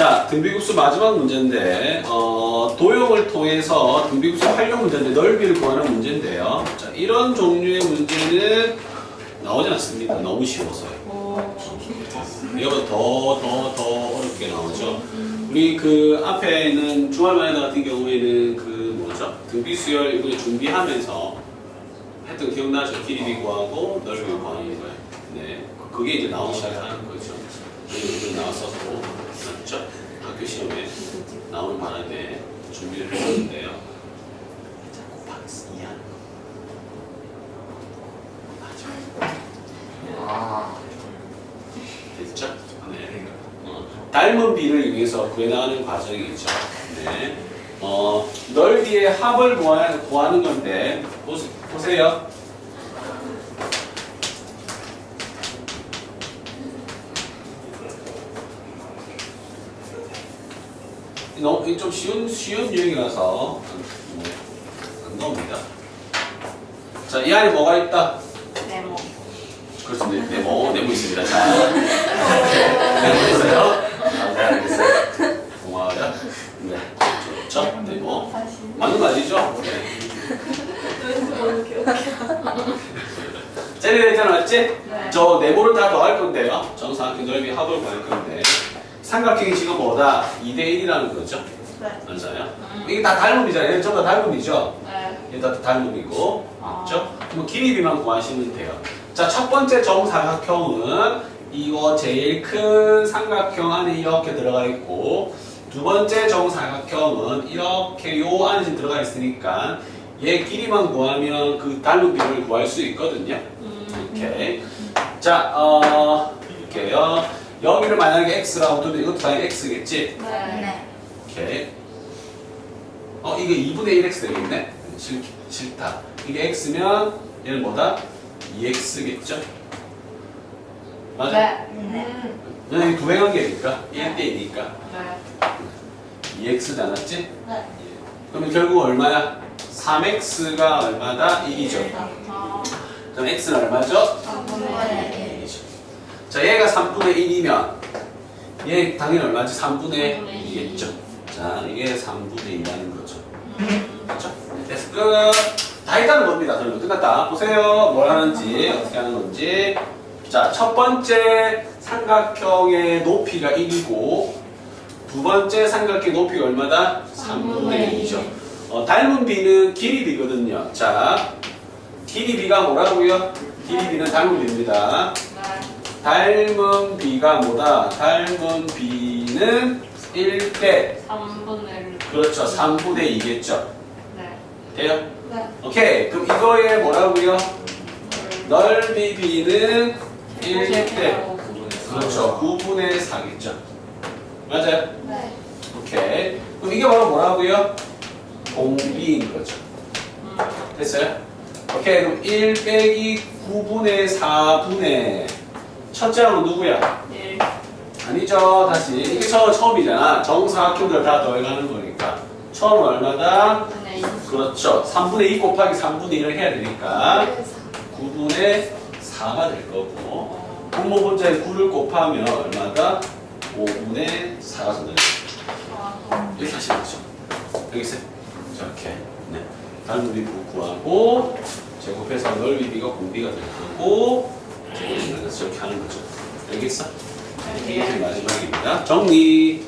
자, 등비급수 마지막 문제인데, 어, 도형을 통해서 등비급수 활용 문제인데, 넓이를 구하는 문제인데요. 자, 이런 종류의 문제는 나오지 않습니다. 너무 쉬워서요. 이거보다 더, 더, 더 어렵게 나오죠. 우리 그 앞에 있는 주말마다 같은 경우에는 그 뭐죠? 등비수열 이번에 준비하면서 했던 기억나죠? 길이 구하고 넓이 구하는 거예요. 네. 그게 이제 나오기 시작하는 거죠. 이거 나왔어서 맞죠? 학교 시험에 나오는 바람에 준비를 했었는데요. 자, 곱하기 이하는 거. 맞죠? 아, 됐죠? 네. 어, 닮은 비를 이용해서 구해나가는 과정이죠. 네. 어, 넓이의 합을 구하, 구하는 건데, 보세, 보세요. 너무 이좀 쉬운 쉬운 유형이라서 뭐, 안 나옵니다. 자, 이 안에 뭐가 있다? 네모. 그렇습니다. 네모, 네모 있습니다. 자, 네모 있어요? 아, 네, 알겠어요. 고마워요. 네, 좋죠? 네모. 맞는 거 아니죠? 네. 쟤네들 맞지? 네. 저 네모를 다 더할 건데요. 정사각형 넓이 합을 구할 건데 삼각형이 지금 뭐다? 2대 1이라는 거죠. 네. 맞아요? 이게 다 닮음이잖아요. 전부 다 닮음이죠. 네. 얘 다 닮음이고 맞죠? 그럼 길이비만 구하시면 돼요. 자, 첫 번째 정사각형은 이거 제일 큰 삼각형 안에 이렇게 들어가 있고 두 번째 정사각형은 이렇게 요 안에 지금 들어가 있으니까 얘 길이만 구하면 그 닮음비를 구할 수 있거든요. 이렇게. 자, 어, 이렇게요. 여기를 만약에 x라고 두면 이것도 당연히 x겠지? 네. 오케이. 어, 이게 2분의 1x 되겠네? 싫, 싫다. 이게 x면 얘는 뭐다? 2x겠죠? 맞아? 네. 음. 왜냐면 구행관계니까 1대2니까 네. 2x 잖았지? 네. 그러면 결국 얼마야? 3x가 얼마다? 1이죠. 아, 그럼 x는 얼마죠? 3분의 1이죠. 자, 얘가 3분의 1이면 얘 당연히 얼마지? 3분의 3분의 2겠죠. 자, 이게 3분의 2라는 거죠. 그렇죠? 됐어. 끝. 다 했다는 겁니다. 그러면 끝났다. 보세요. 뭘 하는지, 어떻게 하는 건지. 자, 첫 번째 삼각형의 높이가 1이고, 두 번째 삼각형 높이가 얼마다? 3분의 2죠. 어, 닮은 비는 길이 비거든요. 자, 길이 비가 뭐라고요? 길이 비는 닮은 비입니다. 네. 닮은 비가 뭐다? 닮은 비는 1대 3분의 1. 그렇죠. 3분의 2겠죠. 네. 돼요? 네. 오케이. 그럼 이거의 뭐라고요? 넓이 비는 1대 그렇죠. 9분의 4겠죠. 맞아요? 네. 오케이. 그럼 이게 바로 뭐라고요? 공비인 거죠. 됐어요? 오케이. 그럼 1 빼기 9분의 4분의 첫째하고 누구야? 1. 아니죠. 다시. 이게 처, 처음이잖아. 정사각형들 다 더해가는 거니까. 처음은 얼마다? 3분의 2. 그렇죠. 3분의 2 곱하기 3분의 1을 해야 되니까 9분의 4가 될 거고 분모 분자에 9를 곱하면 얼마다? 5분의 4가 된다. 아, 이렇게. 여기 있어요. 자, 이렇게. 네. 다른 비부 구하고 제곱해서 넓이 비가 공비가 될 거고 제곱해서 이렇게 하는 거죠. 알겠어? 이게 마지막입니다. 정리.